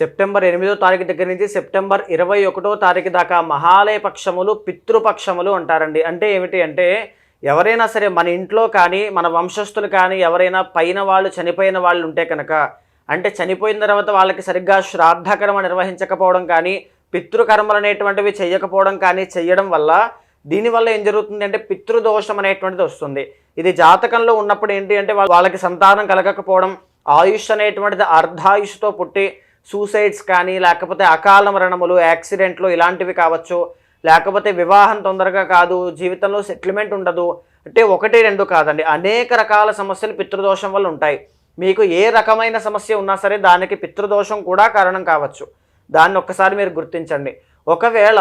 September ఎనిమిదో తారీఖు దగ్గర నుంచి సెప్టెంబర్ ఇరవై ఒకటో తారీఖు దాకా మహాలయ పక్షములు పితృపక్షములు అంటారండి. అంటే ఏమిటి అంటే ఎవరైనా సరే మన ఇంట్లో కానీ మన వంశస్థులు కానీ ఎవరైనా పైన వాళ్ళు చనిపోయిన వాళ్ళు ఉంటే కనుక అంటే చనిపోయిన తర్వాత వాళ్ళకి సరిగ్గా శ్రాద్ధకర్మ నిర్వహించకపోవడం కానీ పితృకర్మలు అనేటువంటివి చేయకపోవడం కానీ చేయడం వల్ల దీనివల్ల ఏం జరుగుతుంది అంటే పితృదోషం అనేటువంటిది వస్తుంది. ఇది జాతకంలో ఉన్నప్పుడు ఏంటి అంటే వాళ్ళకి సంతానం కలగకపోవడం ఆయుష్ అనేటువంటిది అర్ధాయుష్తో పుట్టి సూసైడ్స్ కానీ లేకపోతే అకాల మరణములు యాక్సిడెంట్లు ఇలాంటివి కావచ్చు. లేకపోతే వివాహం తొందరగా కాదు జీవితంలో సెటిల్మెంట్ ఉండదు. అంటే ఒకటి రెండు కాదండి. అనేక రకాల సమస్యలు పితృదోషం వల్ల ఉంటాయి. మీకు ఏ రకమైన సమస్య ఉన్నా సరే దానికి పితృదోషం కూడా కారణం కావచ్చు. దాన్ని ఒక్కసారి మీరు గుర్తించండి. ఒకవేళ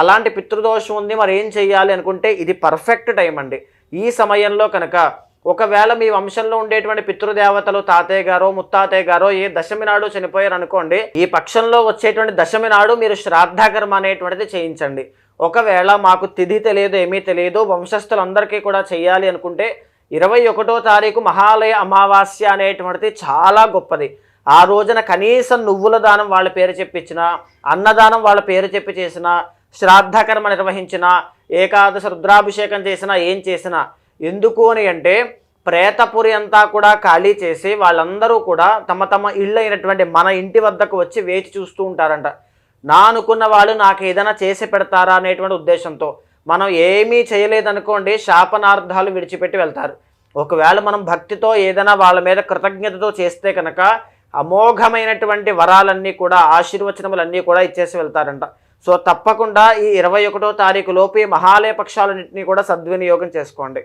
అలాంటి పితృదోషం ఉంది మరి ఏం చేయాలి అనుకుంటే ఇది పర్ఫెక్ట్ టైం అండి. ఈ సమయంలో కనుక ఒకవేళ మీ వంశంలో ఉండేటువంటి పితృదేవతలు తాతయ్య గారో ముత్తాతయ్య గారో ఏ దశమి నాడు చనిపోయారు అనుకోండి ఈ పక్షంలో వచ్చేటువంటి దశమి నాడు మీరు శ్రాద్ధకర్మ అనేటువంటిది చేయించండి. ఒకవేళ మాకు తిథి తెలియదు ఏమీ తెలియదు వంశస్థులందరికీ కూడా చేయాలి అనుకుంటే ఇరవై ఒకటో తారీఖు మహాలయ అమావాస్య అనేటువంటిది చాలా గొప్పది. ఆ రోజున కనీసం నువ్వుల దానం వాళ్ళ పేరు చెప్పించిన అన్నదానం వాళ్ళ పేరు చెప్పి చేసిన శ్రాద్ధకర్మ నిర్వహించిన ఏకాదశ రుద్రాభిషేకం చేసినా ఏం చేసినా ఎందుకు అని అంటే ప్రేతపురి అంతా కూడా ఖాళీ చేసి వాళ్ళందరూ కూడా తమ తమ ఇళ్ళు అయినటువంటి మన ఇంటి వద్దకు వచ్చి వేచి చూస్తూ ఉంటారంట. నా అనుకున్న వాళ్ళు నాకు ఏదైనా చేసి పెడతారా అనేటువంటి ఉద్దేశంతో మనం ఏమీ చేయలేదనుకోండి శాపనార్థాలు విడిచిపెట్టి వెళ్తారు. ఒకవేళ మనం భక్తితో ఏదైనా వాళ్ళ మీద కృతజ్ఞతతో చేస్తే కనుక అమోఘమైనటువంటి వరాలన్నీ కూడా ఆశీర్వచనములన్నీ కూడా ఇచ్చేసి వెళ్తారంట. సో తప్పకుండా ఈ ఇరవై ఒకటో తారీఖు లోపు ఈ మహాలయ పక్షాలన్నింటినీ కూడా సద్వినియోగం చేసుకోండి.